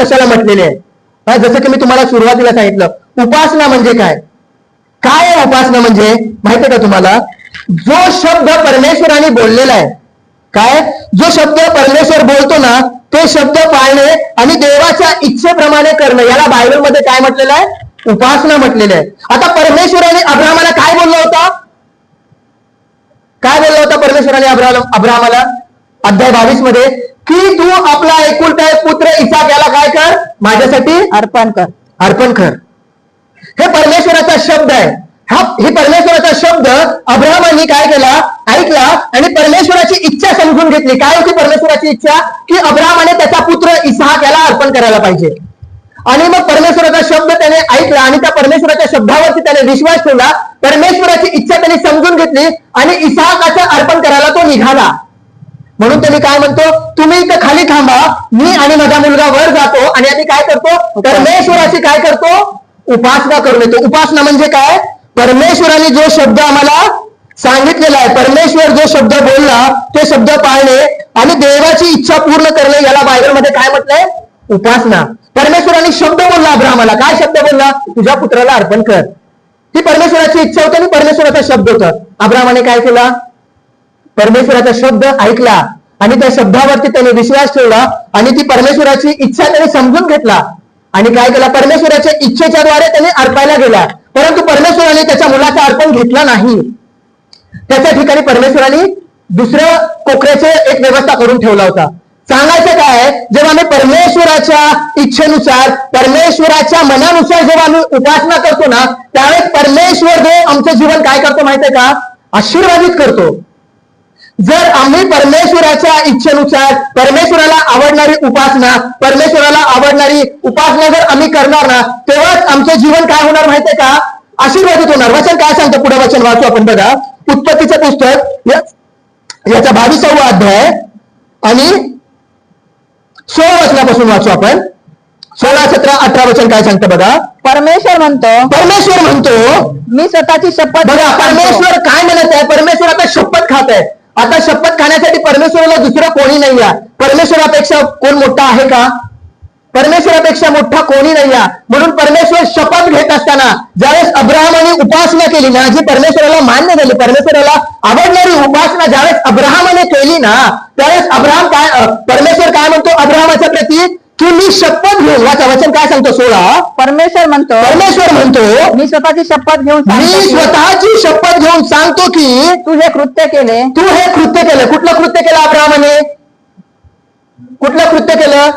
कशाला म्हटलेली आहे हा, जसं की मी तुम्हाला सुरुवातीला सांगितलं उपासना म्हणजे काय? काय आहे उपासना म्हणजे? माहितीये का तुम्हाला? जो शब्द परमेश्वराने बोललेला आहे काय? जो शब्द परमेश्वर बोलतो ना ते शब्द पाळणे आणि देवाच्या इच्छेप्रमाणे करणं याला बायबलमध्ये काय म्हटलेलं आहे? उपासना म्हटलेलं आहे. आता परमेश्वराने अब्रामाला काय बोललं होता? काय बोलला होता परमेश्वराने अब्राम अब्रामाला अध्याय बावीसमध्ये की तू आपला एकुलता एक पुत्र इसाक याला काय कर? माझ्यासाठी अर्पण कर. अर्पण कर. हे परमेश्वराचा शब्द आहे. हा हे परमेश्वराचा शब्द अब्रामांनी काय केला? ऐकला आणि परमेश्वराची इच्छा समजून घेतली. काय होती परमेश्वराची इच्छा? की अब्रामाने त्याचा पुत्र इसाक याला अर्पण करायला पाहिजे. आणि मग परमेश्वराचा शब्द त्याने ऐकला आणि त्या परमेश्वराच्या शब्दावरती त्याने विश्वास ठेवला. परमेश्वराची इच्छा त्याने समजून घेतली आणि इसाकाचं अर्पण करायला तो निघाला. म्हणून त्यांनी काय म्हणतो तुम्ही इथं खाली थांबा मी आणि माझा मुलगा वर जातो आणि आम्ही काय करतो परमेश्वराची काय करतो? उपासना करून येतो. उपासना म्हणजे काय? परमेश्वराने जो शब्द आम्हाला सांगितलेला आहे परमेश्वर जो शब्द बोलला ते शब्द पाळणे आणि देवाची इच्छा पूर्ण करणे याला बायबलमध्ये काय म्हटलंय? उपासना. परमेश्वराने शब्द बोलला अब्रामाला काय शब्द बोलला? तुझ्या पुत्राला अर्पण कर. ही परमेश्वराची इच्छा होती आणि परमेश्वराचा शब्द होता. अब्रामाने काय केला? परमेश्वराचा शब्द ऐकला आणि त्या शब्दावरती त्याने विश्वास ठेवला आणि ती परमेश्वराची इच्छा त्याने समजून घेतला. आणि काय केला? परमेश्वराच्या इच्छेच्या द्वारे त्याने अर्पायला गेला. परंतु परमेश्वराने त्याच्या मुलाचा अर्पण घेतला नाही. त्याच्या ठिकाणी परमेश्वराने दुसऱ्या कोकऱ्याचे एक व्यवस्था करून ठेवला होता. सांगायचं काय जेव्हा आम्ही परमेश्वराच्या इच्छेनुसार परमेश्वराच्या मनानुसार जेव्हा आम्ही उपासना करतो ना त्यावेळेस परमेश्वर देव आमचं जीवन काय करतो माहितीये का? आशीर्वादित करतो. जर आम्ही परमेश्वराच्या इच्छेनुसार परमेश्वराला आवडणारी उपासना परमेश्वराला आवडणारी उपासना जर आम्ही करणार ना तेव्हाच आमचं जीवन काय होणार माहितीये का? आशीर्वादित होणार. वचन काय सांगतं? पुढे वचन वाचू आपण बघा. उत्पत्तीचं पुस्तक याचा बावीसावा अध्याय आणि सोळा वचनापासून वाचू आपण. सोळा सतरा अठरा वचन काय सांगतं बघा? परमेश्वर म्हणतो परमेश्वर म्हणतो मी स्वतःची शपथ बघा. परमेश्वर काय म्हणत आहे? परमेश्वर आता शपथ खात आहे. आता शपथ खाण्यासाठी परमेश्वराला दुसरं कोणी नाही आहे परमेश्वरापेक्षा कोण मोठा आहे का? परमेश्वरापेक्षा मोठा कोणी नाही आहे म्हणून परमेश्वर शपथ घेत असताना ज्यावेळेस अब्राहमाने उपासना केली ना जी परमेश्वराला मान्य झाली परमेश्वराला आवडणारी उपासना ज्यावेळेस अब्राहमाने केली ना त्यावेळेस अब्राहम काय अं, परमेश्वर काय म्हणतो अब्राहमाच्या प्रती मी शपथ घेऊन वाचा वचन काय सांगतो सोळा परमेश्वर म्हणतो परमेश्वर म्हणतो मी स्वतःची शपथ घेऊन सांगतो मी की स्वतःची शपथ घेऊन सांगतो की तू हे कृत्य केले. तू हे कृत्य केलं. कुठलं कृत्य केलं अब्राहमाने? कुठलं कृत्य केलं?